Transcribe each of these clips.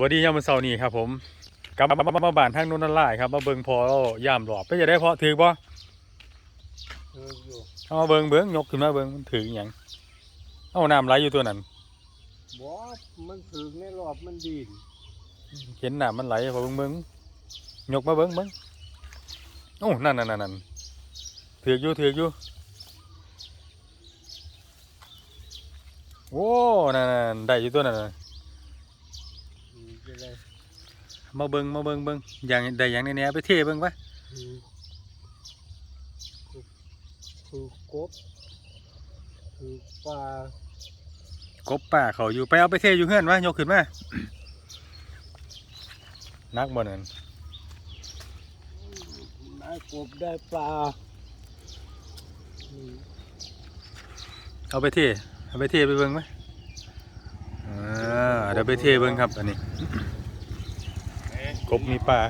วัสดียามมื้อเช้านี้ครับผมกลับมามามาบ้านทางนนทลายครับมาเบิ่งพอแล้วย่ามหลอบไปจะได้พอถือบ่เอออยู่เอามาเบิ่งเบิ่งยกขึ้นมาเบิ่งมันถืออหยังเอาน้ำไหลอยู่ตัวนั้นบ่มันถึงในรอบมันดีนเห็นน้ำมันไหลพอเบิ่งเบิ่งยกมาเบิ่งเบิ่งโอ้นั่นนั่นนั่นนั่นถือกอยู่ถือกอยู่โอ้นั่นนั่นได้อยู่ตัวนั้นน่ะ อืมจะได้ มาเบิ่งมาเบิ่งเบิ่งอย่างได้อย่างแน่ๆไปเทเบิ่งปะอืมคือคือกบคือปลากบป่าเขาอยู่ไปเอาไปเทอยู่เฮือนวะยกขึ้นมานักบ่นั่นได้กบได้ปลาอืมเอาไปเทเอาไปเทไปเบิ่งไหมอ่าเดี๋ยวไปเทเบิ่งครับอันนี้ กบมีปลา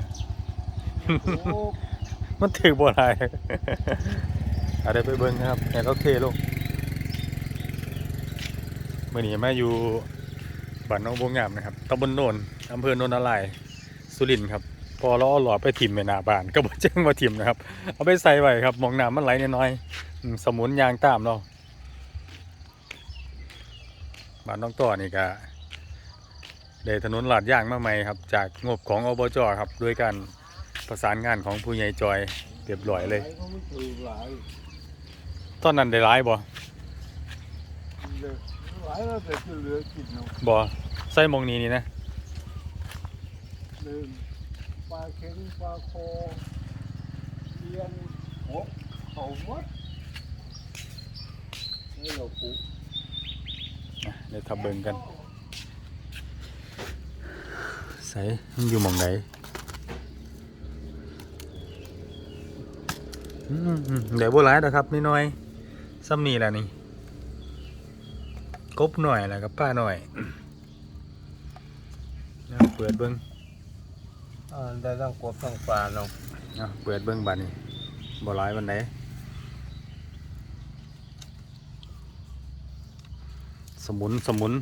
โอ้มันถือบ่ได้เอาเดี๋ยวไปเบิ่งครับแต่เขาเทลงมื่อนี้มาอยู่บ้านหน้องบวงงามนะครับตำบลโนนอำเภอโนนนารายณ์สุรินทร์ครับ พอเราเอาหลอดไปถิ่มในหน้าบ้าน ก็บ่แจ้งว่าถิ่มนะครับ เอาไปใส่ไว้ครับหมองน้ำมันไหลน้อยๆอืมสมุนยางตามเราบ้านน้องต่อนี่ก็ ได้ถนนลาดยางมาใหม่ครับ จากงบของอบจครับ ด้วยการประสานงานของผู้ใหญ่จอยเรียบร้อยเลยหาก็มันถือหลายตอนนั้นได้ร้ายบ่เลยหลายแล้วแต่ที่เหลือกินเนาะบ่ใส่หมองนี้นี่นะเลยปลาเค็งปลาโคเทียนหกเขาหมดนี่เราปลูกอะเดี๋ยวทับเบิ่งกัน ใส่มันอยู่หมองไหนอืมๆเดี๋ยวบ่หลายดอกครับน้อยๆซ้ำนี่แหละนี่กบหน่อยแหละกับป้าหน่อยเอาเปิดเบิ่งอ่าได้ทั้งกบทั้งปลาเนาะเอาเปิดเบิ่งบัดนี้บ่หลายบันไดสมุนสมุน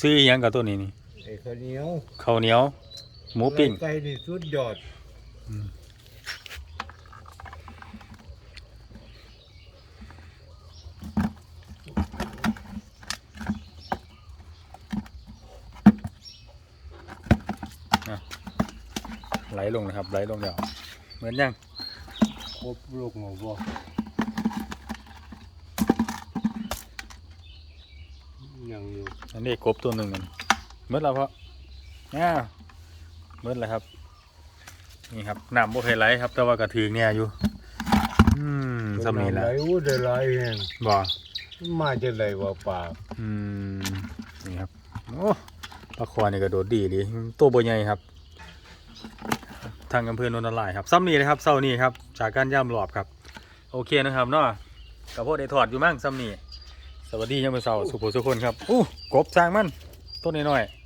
ซื้ออิหยังกับตัวนี้นี่ไอ้ข้าวเหนียวข้าวเหนียว หมูปิ้งไก่นี่สุดยอดไหลลงนะครับไหลลงเดี๋ยวเหมือนยังครบลูกหมูบ่ยังอยู่อันนี้กบตัวหนึ่งนั่น เมื่อแล้วเพาะอ้าวเมื่อแล้วครับ นี่ครับน้ำบ่เคยไหลครับ แต่ว่ากระถือเนี่ยอยู่ อืมสำนีแหละไหลอู้ได้หลายแห่งบ่มาจะไหลว่าปลาอืมนี่ครับโอ้ปลาคอนี่กระโดดดีดีตัวบ่ใหญ่ครับ ทางอำเภอโนนทลายครับซ้ำนี่นะครับเศร้านี่ครับ จากการย่ำหลอบครับ โอเคนะครับเนาะกับพวกได้ถอดอยู่มั่งซ้ำนี่สวัสดียามมื้อเช้าสุขสุขคนครับอู้กบสร้างมันต้นน้อยๆ